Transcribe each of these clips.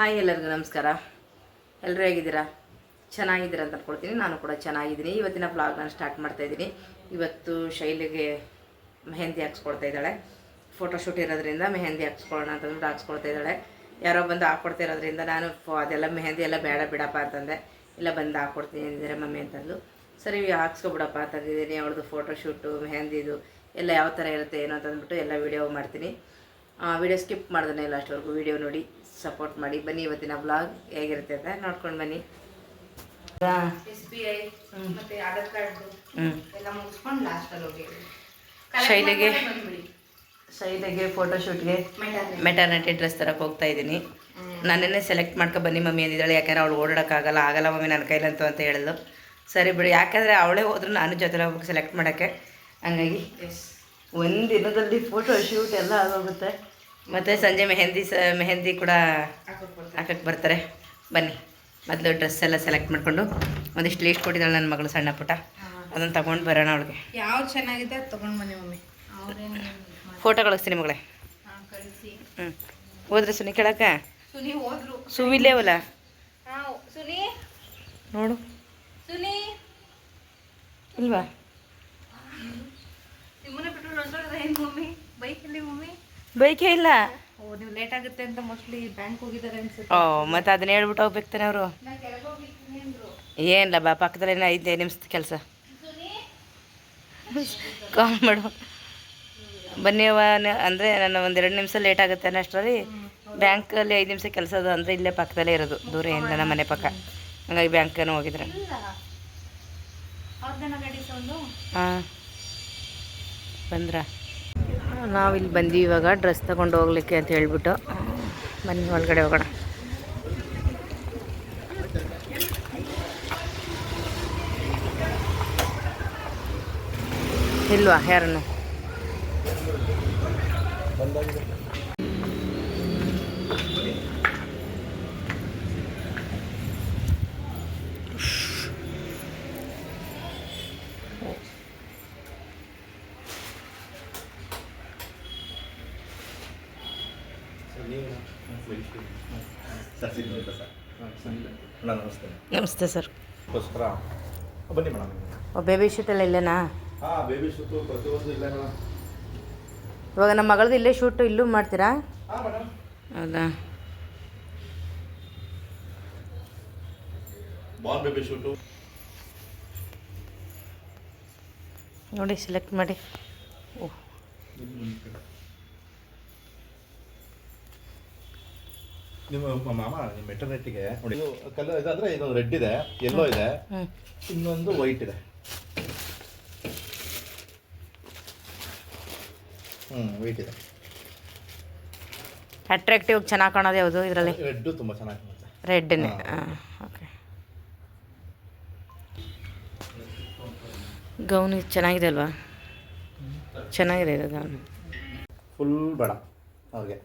Hi ಎಲ್ಲರಿಗೂ ನಮಸ್ಕಾರ. ಎಲ್ಲರೂ ಹೇಗಿದ್ದೀರಾ? ಚೆನ್ನಾಗಿದ್ದೀರಾ ಅಂತ ಅನ್ಕೊಳ್ತೀನಿ. ನಾನು ಕೂಡ ಚೆನ್ನಾಗಿದ್ದೀನಿ. ಇವತ್ತಿನ ಬ್ಲಾಗ್ನ ಸ್ಟಾರ್ಟ್ ಮಾಡ್ತಾ ಇದ್ದೀನಿ. ಇವತ್ತು ಶೈಲಿಗೆ ಮೆಹಂದಿ ಹಾಕ್ಸ್ಕೊಳ್ತಾ ಇದ್ದಾಳೆ. ಫೋಟೋಶೂಟ್ ಇರೋದ್ರಿಂದ ಮೆಹಂದಿ ಹಾಕ್ಸ್ಕೊಳ್ಳೋಣ ಅಂತಂದ್ಬಿಟ್ಟು ಹಾಕ್ಸ್ಕೊಳ್ತಾ ಇದ್ದಾಳೆ. ಯಾರೋ ಬಂದು ಹಾಕ್ಕೊಡ್ತಾ ಇರೋದ್ರಿಂದ ನಾನು ಅದೆಲ್ಲ ಮೆಹಂದಿ ಎಲ್ಲ ಬೇಡ ಬಿಡಪ್ಪ ಅಂತಂದೆ. ಇಲ್ಲ, ಬಂದು ಹಾಕ್ಕೊಡ್ತೀನಿ ಅಂದಿದ್ದಾರೆ ಮಮ್ಮಿ ಅಂತಂದು. ಸರಿ ಹಾಕ್ಸ್ಕೊಬಿಡಪ್ಪ ಅಂತಂದಿದ್ದೀನಿ. ಅವಳದು ಫೋಟೋಶೂಟು ಮೆಹಂದಿದು ಎಲ್ಲ ಯಾವ ಥರ ಇರುತ್ತೆ ಏನೋ ಅಂತಂದ್ಬಿಟ್ಟು ಎಲ್ಲ ವೀಡಿಯೋ ಮಾಡ್ತೀನಿ. ವೀಡಿಯೋ ಸ್ಕಿಪ್ ಮಾಡ್ದೇ ಇಲ್ಲ ಅಷ್ಟವರೆಗೂ. ವಿಡಿಯೋ ನೋಡಿ. ಸಪೋರ್ಟ್ ಮಾಡಿ. ಬನ್ನಿ ಇವತ್ತಿನ ಬ್ಲಾಗ್ ಹೇಗಿರುತ್ತೆ ಅಂತ ನೋಡ್ಕೊಂಡು ಬನ್ನಿ. ಎಸ್ ಬಿ ಐ ಮತ್ತೆ ಆಧಾರ್ ಕಾರ್ಡ್ ಹ್ಞೂ ಎಲ್ಲ ಮುಗಿಸ್ಕೊಂಡು ಲಾಸ್ಟಲ್ಲಿ ಹೋಗಿ. ಶೈಲಿಗೆ ಶೈಲಿಗೆ ಫೋಟೋಶೂಟ್ಗೆ ಮೆಟರ್ನಿಟಿ. ಮೆಟರ್ನಿಟಿ ಡ್ರೆಸ್ ತರಕ್ಕೆ ಹೋಗ್ತಾ ಇದ್ದೀನಿ. ನನ್ನನ್ನೇ ಸೆಲೆಕ್ಟ್ ಮಾಡ್ಕೊ ಬನ್ನಿ ಮಮ್ಮಿ ಅಂದಿದ್ದಾಳೆ. ಯಾಕಂದ್ರೆ ಅವಳು ಓಡಾಡೋಕ್ಕಾಗಲ್ಲ ಆಗಲ್ಲ. ಮಮ್ಮಿ ನನ್ನ ಕೈಲಂತೂ ಅಂತ ಹೇಳಿದ್ಲು. ಸರಿ ಬಿಡಿ. ಯಾಕಂದರೆ ಅವಳೇ ಹೋದ್ರು ನಾನು ಜೊತೆ ಹೋಗ್ಬೇಕು ಸೆಲೆಕ್ಟ್ ಮಾಡೋಕ್ಕೆ. ಹಂಗಾಗಿ ಒಂದಿನದಲ್ಲಿ ಒಂದು ದಿನದಲ್ಲಿ ಫೋಟೋ ಶೂಟ್ ಎಲ್ಲ ಆಗೋಗುತ್ತೆ. ಮತ್ತು ಸಂಜೆ ಮೆಹಂದಿ ಸ ಮೆಹಂದಿ ಕೂಡ ಹಾಕಕ್ಕೆ ಬರ್ತಾರೆ. ಬನ್ನಿ. ಮೊದಲು ಡ್ರೆಸ್ ಎಲ್ಲ ಸೆಲೆಕ್ಟ್ ಮಾಡಿಕೊಂಡು ಒಂದಿಷ್ಟು ಲೀಸ್ಟ್ ಕೊಟ್ಟಿದ್ದಾಳೆ ನನ್ನ ಮಗಳು ಸಣ್ಣ ಪುಟ್ಟ. ಅದನ್ನು ತಗೊಂಡು ಬರೋಣ ಅವಳಿಗೆ. ಯಾವ್ದು ಚೆನ್ನಾಗಿದೆ ಅದು ತೊಗೊಂಡು ಬನ್ನಿ ಮಮ್ಮಿ. ಫೋಟೋ ಕಳಿಸ್ತೀನಿ ಮಗಳೇ. ಹ್ಞೂ ಹೋದ್ರೆ ಸುನಿ ಕೇಳಕ್ಕೆ? ಸುವಿಲ್ಲೇವಲ್ಲ ಸುನಿ. ನೋಡು. ಸುನಿ. ಇಲ್ವಾ ನಿಮ್ಮನ್ನ ಬಿಟ್ಟು ಹೊರಟೋದ್ರೆ ಏನು ಮಮ್ಮಿ ಬೈಕಲ್ಲಿ ಮಮ್ಮಿ ಬೈಕೇ ಇಲ್ಲ. ಓ ನೀವು ಲೇಟ್ ಆಗುತ್ತೆ ಅಂತ ಮೋಸ್ಟ್ಲಿ ಬ್ಯಾಂಕ್ ಹೋಗಿದ್ದಾರೆ ಅನ್ಸುತ್ತೆ. ಓ ಮತ್ತು ಅದನ್ನ ಹೇಳ್ಬಿಟ್ಟು ಹೋಗ್ಬೇಕು ತಾನೆ ಅವರು. ಏನಿಲ್ಲ ಬಾ ಪಕ್ಕದಲ್ಲೇನೋ ಐದು ನಿಮಿಷದ ಕೆಲಸ. ಕಾಲ್ ಮಾಡು. ಬನ್ನಿ ಅಂದರೆ ನನ್ನ ಒಂದೆರಡು ನಿಮಿಷ ಲೇಟ್ ಆಗುತ್ತೆ ಅನ್ನೋಷ್ಟರಲ್ಲಿ ಬ್ಯಾಂಕಲ್ಲಿ ಐದು ನಿಮಿಷ ಕೆಲಸ ಅದು ಅಂದರೆ ಇಲ್ಲೇ ಪಕ್ಕದಲ್ಲೇ ಇರೋದು ದೂರ ಏನಿಲ್ಲ ನಮ್ಮ ಮನೆ ಪಕ್ಕ. ಹಂಗಾಗಿ ಬ್ಯಾಂಕನ್ನು ಹೋಗಿದ್ರೆ. ಹಾಂ. ಬಂದ್ರ? ನಾವಿಲ್ಲಿ ಬಂದ್ವಿ ಇವಾಗ. ಡ್ರೆಸ್ ತಗೊಂಡು ಹೋಗ್ಲಿಕ್ಕೆ ಅಂತ ಹೇಳ್ಬಿಟ್ಟು ಬನ್ನಿ ಒಳಗಡೆ ಹೋಗೋಣ. ಇಲ್ವಾ ಯಾರನ್ನು? ನಮಸ್ತೆ ನಮಸ್ತೆ ಸರ್. ಬನ್ನಿ ಮೇಡಮ್. ಬೇಬಿ ಶೂಟ್ ಎಲ್ಲ ಇಲ್ಲೇನಾ? ಹಾಂ ಬೇಬಿ ಶೂಟು ಪ್ರತಿಯೊಂದು ಇಲ್ಲ ಮೇಡಮ್. ಇವಾಗ ನಮ್ಮ ಮಗಳದ್ದು ಇಲ್ಲೇ ಶೂಟು ಇಲ್ಲೂ ಮಾಡ್ತೀರಾ? ಹಾಂ ಮೇಡಮ್. ಹೌದಾ? ಬಾಲ್ ಬೇಬಿ ಶೂಟು ನೋಡಿ ಸೆಲೆಕ್ಟ್ ಮಾಡಿ. ಓಹ್ ನಿಮ್ಮ ಮಾಮ ನಿಮ್ಮ ಮೆಟರ್ನಿಟಿಗೆ ನೋಡಿ. ಇದು ಕಲರ್ ಇದಂದ್ರೆ ಇದೊಂದು ರೆಡ್ ಇದೆ ಯೆಲ್ಲೋ ಇದೆ. ಇನ್ನೊಂದು ವೈಟ್ ಇದೆ. ಹ್ಞೂ ವೈಟ್ ಇದೆ. ಅಟ್ರಾಕ್ಟಿವ್ ಚೆನ್ನಾಗಿ ಕಾಣೋದು ಯಾವುದು ಇದರಲ್ಲಿ? ರೆಡ್ಡು ತುಂಬ ಚೆನ್ನಾಗಿ ಕಾಣುತ್ತೆ. ರೆಡ್ನೇ ಓಕೆ ಗೌನ್ ಚೆನ್ನಾಗಿದೆ ಅಲ್ವಾ? ಚೆನ್ನಾಗಿದೆ ಇದು ಗೌನ್. ಫುಲ್ ಬೇಡ ಅವ್ರಿಗೆ.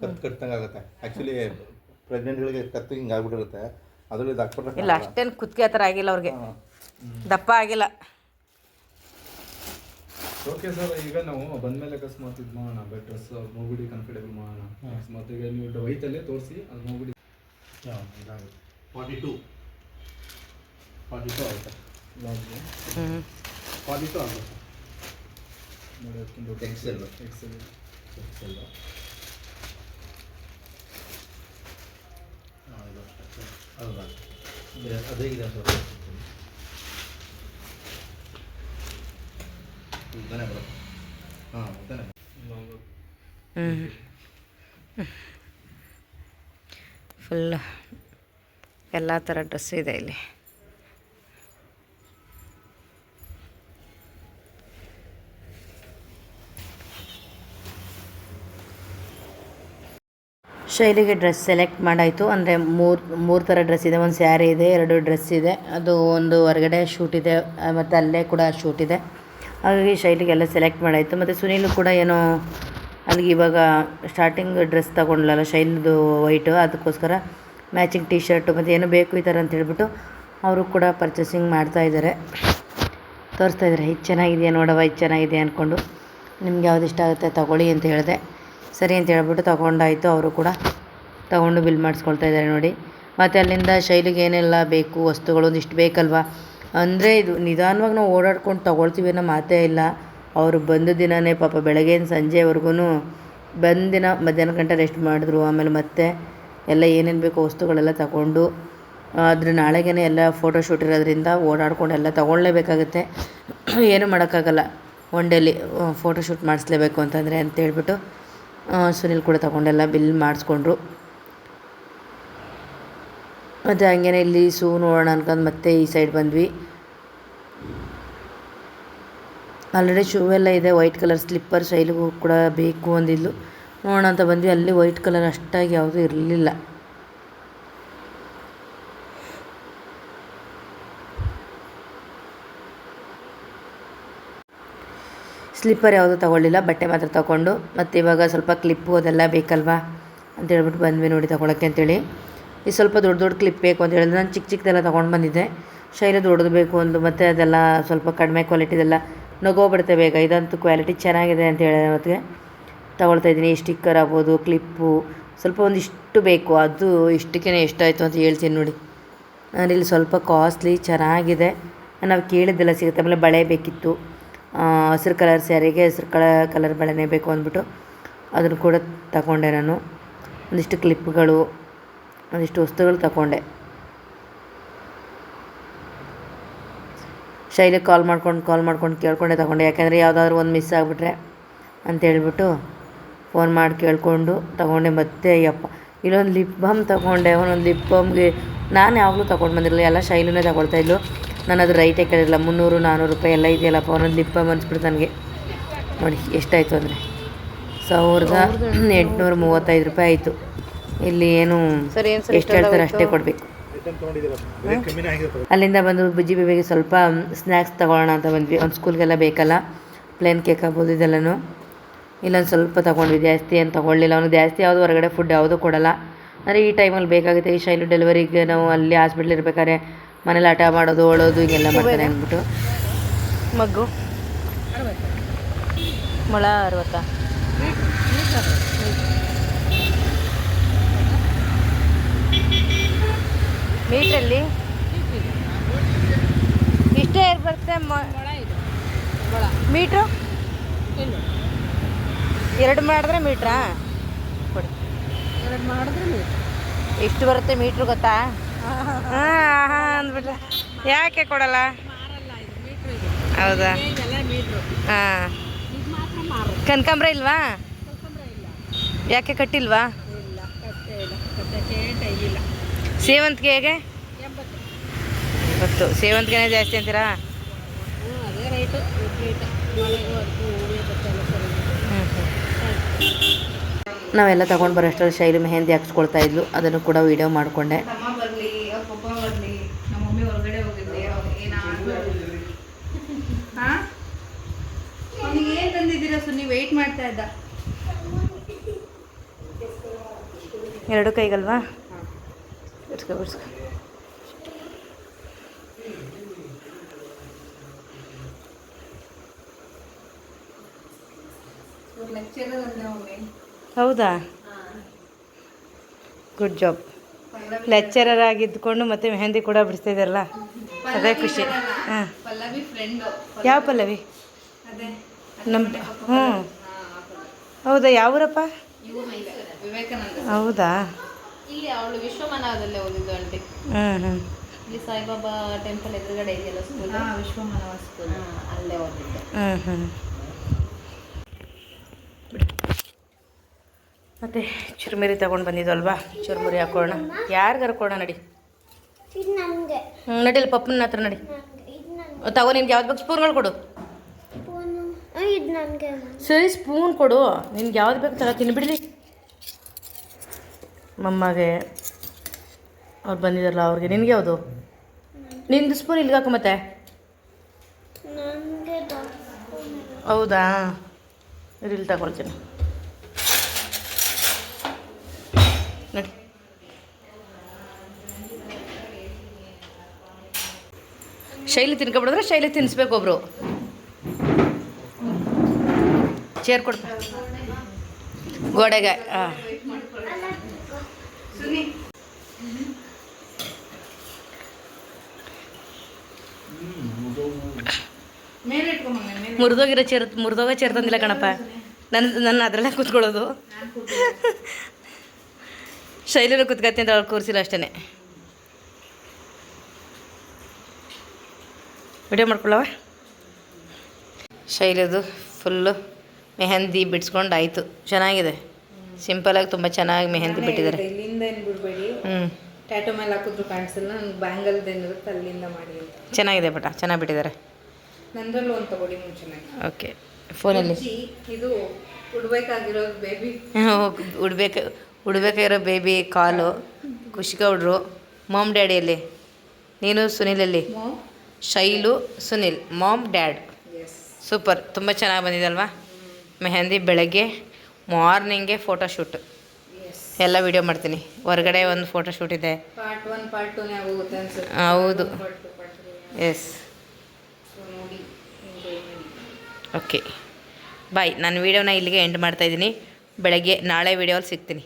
ಕತ್ತು ಕಟ್ಟಂಗೆ ಆಗುತ್ತೆ. ಆ್ಯಕ್ಚುಲಿ ಪ್ರೆಗ್ನೆಂಟ್ಗಳಿಗೆ ಕತ್ತು ಹಿಂಗೆ ಆಗ್ಬಿಟ್ಟಿರುತ್ತೆ. ಅದರಲ್ಲಿ ಇದು ಹಾಕ್ಬಿಟ್ರೆ ಇಲ್ಲ ಅಷ್ಟೇನು ಕುತ್ತಿಗೆ ಆ ಥರ ಆಗಿಲ್ಲ ಅವ್ರಿಗೆ. ದಪ್ಪ ಆಗಿಲ್ಲ. ಓಕೆ ಸರ್ ಈಗ ನಾವು ಬಂದ್ಮೇಲೆ ಅಕಸ್ಮಾತ್ ಇದು ಮಾಡೋಣ ಬಟ್ ಡ್ರೆಸ್ ಮೂಗುಡಿ ಕಂಫರ್ಟೇಬಲ್ ಮಾಡೋಣ. ಅಕಸ್ಮಾತ್ ಈಗ ನೀವು ವೈತಲ್ಲೇ ತೋರಿಸಿ ಅದು ಮೂಗುಡಿ. ಫಾರ್ಟಿ ಟು ಫಾರ್ಟಿ ಟು ಆಗುತ್ತೆ. ಫಾರ್ಟಿ ಟು ಆಗುತ್ತೆ. ನೋಡಿ ಅದಕ್ಕಿಂತ ಎಕ್ಸೆಲ್ ಎಕ್ಸೆಲ್ ಎಕ್ಸೆಲ್ ಹ್ಞೂ ಫುಲ್ ಎಲ್ಲ ಥರ ಡ್ರೆಸ್ ಇದೆ ಇಲ್ಲಿ. ಶೈಲಿಗೆ ಡ್ರೆಸ್ ಸೆಲೆಕ್ಟ್ ಮಾಡಾಯಿತು. ಅಂದರೆ ಮೂರು ಮೂರು ಥರ ಡ್ರೆಸ್ ಇದೆ. ಒಂದು ಸ್ಯಾರಿ ಇದೆ, ಎರಡು ಡ್ರೆಸ್ ಇದೆ. ಅದು ಒಂದು ಹೊರಗಡೆ ಶೂಟ್ ಇದೆ ಮತ್ತು ಅಲ್ಲೇ ಕೂಡ ಶೂಟ್ ಇದೆ. ಹಾಗಾಗಿ ಶೈಲಿಗೆಲ್ಲ ಸೆಲೆಕ್ಟ್ ಮಾಡಾಯಿತು. ಮತ್ತು ಸುನೀಲು ಕೂಡ ಏನೋ ಅಲ್ಲಿಗೆ ಇವಾಗ ಸ್ಟಾರ್ಟಿಂಗ್ ಡ್ರೆಸ್ ತಗೊಂಡ್ಲಲ್ಲ ಶೈಲಿದು ವೈಟು ಅದಕ್ಕೋಸ್ಕರ ಮ್ಯಾಚಿಂಗ್ ಟೀ ಶರ್ಟು ಮತ್ತು ಏನು ಬೇಕು ಈ ಥರ ಅಂತ ಹೇಳ್ಬಿಟ್ಟು ಅವರು ಕೂಡ ಪರ್ಚೇಸಿಂಗ್ ಮಾಡ್ತಾ ಇದ್ದಾರೆ ತೋರಿಸ್ತಾ ಇದ್ದಾರೆ ಇದು ಚೆನ್ನಾಗಿದೆಯಾ ನೋಡವ ಇದು ಚೆನ್ನಾಗಿದೆ ಅಂದ್ಕೊಂಡು ನಿಮ್ಗೆ ಯಾವ್ದು ಇಷ್ಟ ಆಗುತ್ತೆ ತಗೊಳ್ಳಿ ಅಂತ ಹೇಳಿದೆ. ಸರಿ ಅಂತ ಹೇಳ್ಬಿಟ್ಟು ತೊಗೊಂಡಾಯಿತು. ಅವರು ಕೂಡ ತೊಗೊಂಡು ಬಿಲ್ ಮಾಡಿಸ್ಕೊಳ್ತಾ ಇದ್ದಾರೆ ನೋಡಿ. ಮತ್ತು ಅಲ್ಲಿಂದ ಶೈಲಿಗೆ ಏನೆಲ್ಲ ಬೇಕು ವಸ್ತುಗಳು ಒಂದಿಷ್ಟು ಬೇಕಲ್ವಾ? ಅಂದರೆ ಇದು ನಿಧಾನವಾಗಿ ನಾವು ಓಡಾಡ್ಕೊಂಡು ತೊಗೊಳ್ತೀವಿ ಅನ್ನೋ ಮಾತೇ ಇಲ್ಲ. ಅವರು ಬಂದ ದಿನವೇ ಪಾಪ ಬೆಳಗ್ಗೆಯಿಂದ ಸಂಜೆವರೆಗೂ ಬಂದಿನ ಮಧ್ಯಾಹ್ನ ಗಂಟೆ ರೆಸ್ಟ್ ಮಾಡಿದ್ರು. ಆಮೇಲೆ ಮತ್ತೆ ಎಲ್ಲ ಏನೇನು ಬೇಕೋ ವಸ್ತುಗಳೆಲ್ಲ ತಗೊಂಡು ಅದ್ರ ನಾಳೆಗೇ ಎಲ್ಲ ಫೋಟೋ ಶೂಟ್ ಇರೋದ್ರಿಂದ ಓಡಾಡ್ಕೊಂಡು ಎಲ್ಲ ತೊಗೊಳ್ಳೇಬೇಕಾಗುತ್ತೆ. ಏನೂ ಮಾಡೋಕ್ಕಾಗಲ್ಲ. ಒನ್ ಡೇಲಿ ಫೋಟೋ ಶೂಟ್ ಮಾಡಿಸ್ಲೇಬೇಕು ಅಂತಂದರೆ ಅಂತ ಹೇಳ್ಬಿಟ್ಟು ಆ, ಸುನಿಲ್ ಕೂಡ ತಗೊಂಡೆಲ್ಲ ಬಿಲ್ ಮಾಡಿಸ್ಕೊಂಡ್ರು. ಮತ್ತು ಹಂಗೇನೆ ಇಲ್ಲಿ ಸೂ ನೋಡೋಣ ಅನ್ಕೊಂಡು ಮತ್ತೆ ಈ ಸೈಡ್ ಬಂದ್ವಿ. ಆಲ್ರೆಡಿ ಶೂ ಎಲ್ಲ ಇದೆ ವೈಟ್ ಕಲರ್ ಸ್ಲಿಪ್ಪರ್ ಶೈಲಿಗೂ ಕೂಡ ಬೇಕು ಅಂದಿದ್ಲು. ನೋಡೋಣ ಅಂತ ಬಂದ್ವಿ, ಅಲ್ಲಿ ವೈಟ್ ಕಲರ್ ಅಷ್ಟಾಗಿ ಯಾವುದೂ ಇರಲಿಲ್ಲ. ಸ್ಲಿಪ್ಪರ್ ಯಾವುದೂ ತಗೊಳ್ಳಿಲ್ಲ, ಬಟ್ಟೆ ಮಾತ್ರ ತೊಗೊಂಡು, ಮತ್ತು ಇವಾಗ ಸ್ವಲ್ಪ ಕ್ಲಿಪ್ಪು ಅದೆಲ್ಲ ಬೇಕಲ್ವಾ ಅಂತ ಹೇಳ್ಬಿಟ್ಟು ಬಂದ್ವಿ ನೋಡಿ ತೊಗೊಳಕ್ಕೆ ಅಂತೇಳಿ. ಈ ಸ್ವಲ್ಪ ದೊಡ್ಡ ದೊಡ್ಡ ಕ್ಲಿಪ್ ಬೇಕು ಅಂತ ಹೇಳಿದ್ರೆ ನಾನು ಚಿಕ್ಕ ಚಿಕ್ಕದೆಲ್ಲ ತೊಗೊಂಡು ಬಂದಿದ್ದೆ. ಶೈಲಿ ದೊಡ್ಡದು ಬೇಕು ಅಂದು ಮತ್ತು ಅದೆಲ್ಲ ಸ್ವಲ್ಪ ಕಡಿಮೆ ಕ್ವಾಲಿಟಿದೆಲ್ಲ ನಗೋಗ್ಬಿಡುತ್ತೆ ಬೇಗ. ಇದಂತೂ ಕ್ವಾಲಿಟಿ ಚೆನ್ನಾಗಿದೆ ಅಂತ ಹೇಳಿ ಮತ್ತೆ ತೊಗೊಳ್ತಾ ಇದ್ದೀನಿ. ಸ್ಟಿಕ್ಕರ್ ಆಗ್ಬೋದು ಕ್ಲಿಪ್ಪು ಸ್ವಲ್ಪ ಒಂದಿಷ್ಟು ಬೇಕು. ಅದು ಇಷ್ಟಕ್ಕೇ ಎಷ್ಟಾಯಿತು ಅಂತ ಹೇಳ್ತೀನಿ ನೋಡಿ. ಇಲ್ಲಿ ಸ್ವಲ್ಪ ಕಾಸ್ಟ್ಲಿ ಚೆನ್ನಾಗಿದೆ. ನಾವು ಕೇಳಿದ್ದೆಲ್ಲ ಸಿಗುತ್ತೆ. ಆಮೇಲೆ ಬಳೆ ಬೇಕಿತ್ತು. ಹಸಿರು ಕಲರ್ ಸ್ಯಾರಿಗೆ ಹಸಿರು ಕಲ, ಕಲರ್ ಬಳೆನೇ ಬೇಕು ಅಂದ್ಬಿಟ್ಟು ಅದನ್ನು ಕೂಡ ತಗೊಂಡೆ ನಾನು. ಒಂದಿಷ್ಟು ಕ್ಲಿಪ್ಗಳು, ಒಂದಿಷ್ಟು ವಸ್ತುಗಳು ತಗೊಂಡೆ. ಶೈಲಿಗೆ ಕಾಲ್ ಮಾಡ್ಕೊಂಡು ಕಾಲ್ ಮಾಡ್ಕೊಂಡು ಕೇಳ್ಕೊಂಡೆ ತಗೊಂಡೆ. ಯಾಕೆಂದರೆ ಯಾವುದಾದ್ರೂ ಒಂದು ಮಿಸ್ ಆಗಿಬಿಟ್ರೆ ಅಂತ ಹೇಳ್ಬಿಟ್ಟು ಫೋನ್ ಮಾಡಿ ಕೇಳಿಕೊಂಡು ತಗೊಂಡೆ. ಮತ್ತೆ ಅಯ್ಯಪ್ಪ ಇಲ್ಲೊಂದು ಲಿಪ್ ಬಾಮ್ ತಗೊಂಡೆ. ಒಂದೊಂದು ಲಿಪ್ ಬಾಮ್ಗೆ ನಾನು ಯಾವಾಗಲೂ ತೊಗೊಂಡು ಬಂದಿರಲಿಲ್ಲ. ಎಲ್ಲ ಶೈಲಿನೇ ತಗೊಳ್ತಾ ಇದ್ಲು. ನಾನು ಅದು ರೈಟೇ ಕೇಳಿಲ್ಲ ಮುನ್ನೂರು ನಾನ್ನೂರು ರೂಪಾಯಿ ಎಲ್ಲ ಇದೆಯಲ್ಲಪ್ಪ ಒಂದೊಂದು ಲಿಪ್ಪ ಬಂದ್ಬಿಡ್ತು ನನಗೆ ನೋಡಿ ಎಷ್ಟಾಯಿತು ಅಂದರೆ. ಸಾವಿರದ ಎಂಟುನೂರ ಮೂವತ್ತೈದು ರೂಪಾಯಿ ಆಯಿತು. ಇಲ್ಲಿ ಏನು ಎಷ್ಟು ಹೇಳ್ತಾರೆ ಅಷ್ಟೇ ಕೊಡಬೇಕು. ಅಲ್ಲಿಂದ ಬಂದು ಬುಜ್ಜಿ ಬೇಬಿಗೆ ಸ್ವಲ್ಪ ಸ್ನ್ಯಾಕ್ಸ್ ತಗೊಳ್ಳೋಣ ಅಂತ ಬಂದ್ವಿ. ಒಂದು ಸ್ಕೂಲ್ಗೆಲ್ಲ ಬೇಕಲ್ಲ ಪ್ಲೇನ್ ಕೇಕ್ ಆಗ್ಬೋದು ಇದೆಲ್ಲನೂ. ಇಲ್ಲೊಂದು ಸ್ವಲ್ಪ ತೊಗೊಂಡ್ವಿ ಜಾಸ್ತಿ ಏನು ತೊಗೊಳ್ಳಿಲ್ಲ. ಅವನು ಜಾಸ್ತಿ ಯಾವುದು ಹೊರಗಡೆ ಫುಡ್ ಯಾವುದೂ ಕೊಡಲ್ಲ. ಅಂದರೆ ಈ ಟೈಮಲ್ಲಿ ಬೇಕಾಗುತ್ತೆ ಈ ಶೈಲು ಡೆಲಿವರಿಗೆ ನಾವು ಅಲ್ಲಿ ಹಾಸ್ಪಿಟ್ಲ್ ಇರ್ಬೇಕಾದ್ರೆ ಮನೇಲಿ ಆಟ ಮಾಡೋದು ಓಡೋದು ಹಿಂಗೆಲ್ಲ ಮಾಡ್ತಾರೆ ಅಂದ್ಬಿಟ್ಟು. ಮಗ್ಗು? ಮೊಳ ಅರವತ್ತ. ಮೀಟ್ರಲ್ಲಿ? ಇಷ್ಟೇ ಇರ್ಬರುತ್ತೆ ಮೀಟ್ರು? ಎರಡು ಮಾಡಿದ್ರೆ ಮೀಟ್ರಾ? ಕೊಡಿ. ಎರಡು ಮಾಡಿದ್ರೆ ಎಷ್ಟು ಬರುತ್ತೆ ಮೀಟ್ರು ಗೊತ್ತಾ? ಹಾಂ ಹಾಂ, ಅಂದ್ಬಿಟ್ರೆ. ಯಾಕೆ ಕೊಡಲ್ಲ? ಹೌದಾ? ಹಾಂ. ಕನಕಾಂಬ್ರ ಇಲ್ವಾ? ಯಾಕೆ ಕಟ್ಟಿಲ್ವಾ? ಸೇವಂತಿಗೆ ಹೇಗೆ? ಗೊತ್ತು ಸೇವಂತಿಗೆನೇ ಜಾಸ್ತಿ ಅಂತೀರಾ? ಹ್ಞೂ ಅದೇ ಬರೋ ಅಷ್ಟರಲ್ಲಿ ನಾವೆಲ್ಲ ತೊಗೊಂಡು ಶೈಲಿ ಮೆಹಂದಿ ಹಾಕ್ಸ್ಕೊಳ್ತಾ ಇದ್ಲು. ಅದನ್ನು ಕೂಡ ವೀಡಿಯೋ ಮಾಡಿಕೊಂಡೆ ಅಮ್ಮ ಬರಲಿ ಅವ್ರ ಪಪ್ಪ ಬರಲಿ ನಮ್ಮ ಮಮ್ಮಿ ಹೊರಗಡೆ ಹೋಗಿದ್ದೆ ಏನಾದ್ರು ಹಾಂ ಅವನಿಗೆ ಏನು ತಂದಿದ್ದೀರಾ ಸುನಿ ವೆಯ್ಟ್ ಮಾಡ್ತಾ ಇದ್ದ. ಎರಡು ಕೈಗಲ್ವಾ? ಬಿಡ್ಸ್ಕೊ. ಬಿಡ್ಸ್ಕೊ ಹೌದಾ? ಗುಡ್ ಜಾಬ್ ಲೆಕ್ಚರರ್ ಆಗಿದ್ದುಕೊಂಡು ಮತ್ತೆ ಮೆಹಂದಿ ಕೂಡ ಬಿಡಿಸ್ತಿದ್ದಾರಲ್ಲ ಅದೇ ಖುಷಿ. ಹಾಂ. ಪಲ್ಲವಿ ಫ್ರೆಂಡು ಯಾವ ಪಲ್ಲವಿ? ಅದೇ. ನಮ್ಮ ಹ್ಞೂ. ಹೌದಾ ಯಾವೂರಪ್ಪ? ಹೌದಾ? ಇಲ್ಲಿ ಅವಳು ವಿಶ್ವಮಾನವದಲ್ಲೇ ಓದಿದ್ದು ಆಂಟಿ. ಹ್ಞೂ ಹ್ಞೂ. ಇಲ್ಲಿ ಸಾಯಿಬಾಬಾ ಟೆಂಪಲ್ ಎದುರುಗಡೆ ಇದೆಯಲ್ಲ ಸ್ಕೂಲ್ ವಿಶ್ವಮಾನವ ಸ್ಕೂಲ್ ಅಲ್ಲೇ ಓದಿದ್ದೆ. ಹ್ಞೂ ಹ್ಞೂ. ಬಿಡು ಮತ್ತೆ ಚುರುಮುರಿ ತಗೊಂಡು ಬಂದಿದ್ವಲ್ವಾ ಚುರುಮುರಿ ಹಾಕೋಣ. ಯಾರಿಗೆ ಹರ್ಕೋಣ ನಡಿ. ಇದು ನನಗೆ. ಹ್ಞೂ ನಡಿಲ್ಲ ಪಪ್ಪನ ಹತ್ರ ನಡಿ. ಇದು ನನಗೆ. ತಗೋ ನಿನ್ಗೆ ಯಾವ್ದು ಬೇಕು? ಸ್ಪೂನ್ಗಳು ಕೊಡು. ಇದು ನನಗೆ ಸರಿ ಸ್ಪೂನ್ ಕೊಡು. ನಿನ್ಗೆ ಯಾವ್ದು ಬೇಕು ತಗೋ ತಿನ್ಬಿಡ್ರಿ ಮಮ್ಮಗೆ ಅವ್ರು ಬಂದಿದ್ದಾರಲ್ಲ ಅವ್ರಿಗೆ. ನಿನ್ಗೆ ಯಾವುದು? ನಿಂದು ಸ್ಪೂನ್ ಇಲ್ಲಿಗೆ ಹಾಕು ಮತ್ತೆ. ಹೌದಾ? ಇಲ್ಲಿ ತಗೊಳ್ತೀನಿ. ನೋಡಿ. ಶೈಲಿ ತಿನ್ಕೊಬಿಡಿದ್ರೆ ಶೈಲಿ ತಿನ್ಸ್ಬೇಕು ಒಬ್ರು. ಚೇರ್ ಕೊಡ್ತ ಗೋಡೆಗೆ ಹಾಂ ಮುರಿದೋಗಿರೋ ಚೇರ್, ಮುರಿದೋಗ ಚೇರ್ ತಂದಿಲ್ಲ ಕಣಪ್ಪ. ನನ್ನ ನನ್ನ ಅದರಲ್ಲೇ ಕೂತ್ಕೊಳ್ಳೋದು. ಶೈಲಿನ ಕೂತ್ಕತ್ತೆ ಅಂತ ಅವ್ರು ಕೂರಿಸಿಲ್ಲ ಅಷ್ಟೇ ವಿಡಿಯೋ ಮಾಡ್ಕೊಳ್ಳವ? ಶೈಲಿದು ಫುಲ್ಲು ಮೆಹಂದಿ ಬಿಡಿಸ್ಕೊಂಡು ಆಯಿತು ಚೆನ್ನಾಗಿದೆ ಸಿಂಪಲಾಗಿ ತುಂಬ ಚೆನ್ನಾಗಿ ಮೆಹಂದಿ ಬಿಟ್ಟಿದ್ದಾರೆ. ಇಲ್ಲಿಂದ ಬಿಡಬೇಡಿ. ಹ್ಞೂ ಟ್ಯಾಟೋ ಮೇಲೆ ಹಾಕಿದ್ರು ಕಾಣಿಸಲ್ಲ ನನಗೆ ಬ್ಯಾಂಗಲ್ದು ಏನಿರುತ್ತೆ ಅಲ್ಲಿಂದ ಮಾಡಿ ಚೆನ್ನಾಗಿದೆ ಬಟ ಚೆನ್ನಾಗಿ ಬಿಟ್ಟಿದ್ದಾರೆ. ನಂದರಲ್ಲೂ ಒಂದು ತಗೊಳ್ಳಿ ಮುಂಚೆನಾಗಿ ಓಕೆ ಫೋನಲ್ಲಿ ಇದು ಉಡ್ಬೇಕಾಗಿರೋ ಬೇಬಿ ಉಡ್ಬೇಕು ಉಡ್ಬೇಕಾಗಿರೋ ಬೇಬಿ ಕಾಲು. ಖುಷಿ ಗೌಡ್ರು ಮಾಮ್ ಡ್ಯಾಡಿಯಲ್ಲಿ ನೀನು ಸುನಿಲಲ್ಲಿ ಅಲ್ಲಿ Shailu Sunil. Mom dad super ತುಂಬ ಚೆನ್ನಾಗಿ ಬಂದಿದೆ ಅಲ್ವಾ? ಮೆಹಂದಿ ಬೆಳಗ್ಗೆ ಮಾರ್ನಿಂಗೆ ಫೋಟೋಶೂಟ್ ಎಲ್ಲ ವಿಡಿಯೋ ಮಾಡ್ತೀನಿ. ಹೊರಗಡೆ ಒಂದು ಫೋಟೋಶೂಟ್ ಇದೆ. ಹೌದು. ಎಸ್ ಓಕೆ ಬಾಯ್ ನಾನು ವೀಡಿಯೋನ ಇಲ್ಲಿಗೆ ಎಂಡ್ ಮಾಡ್ತಾಯಿದ್ದೀನಿ ಬೆಳಗ್ಗೆ ನಾಳೆ ವೀಡಿಯೋಲ್ಲಿ ಸಿಗ್ತೀನಿ.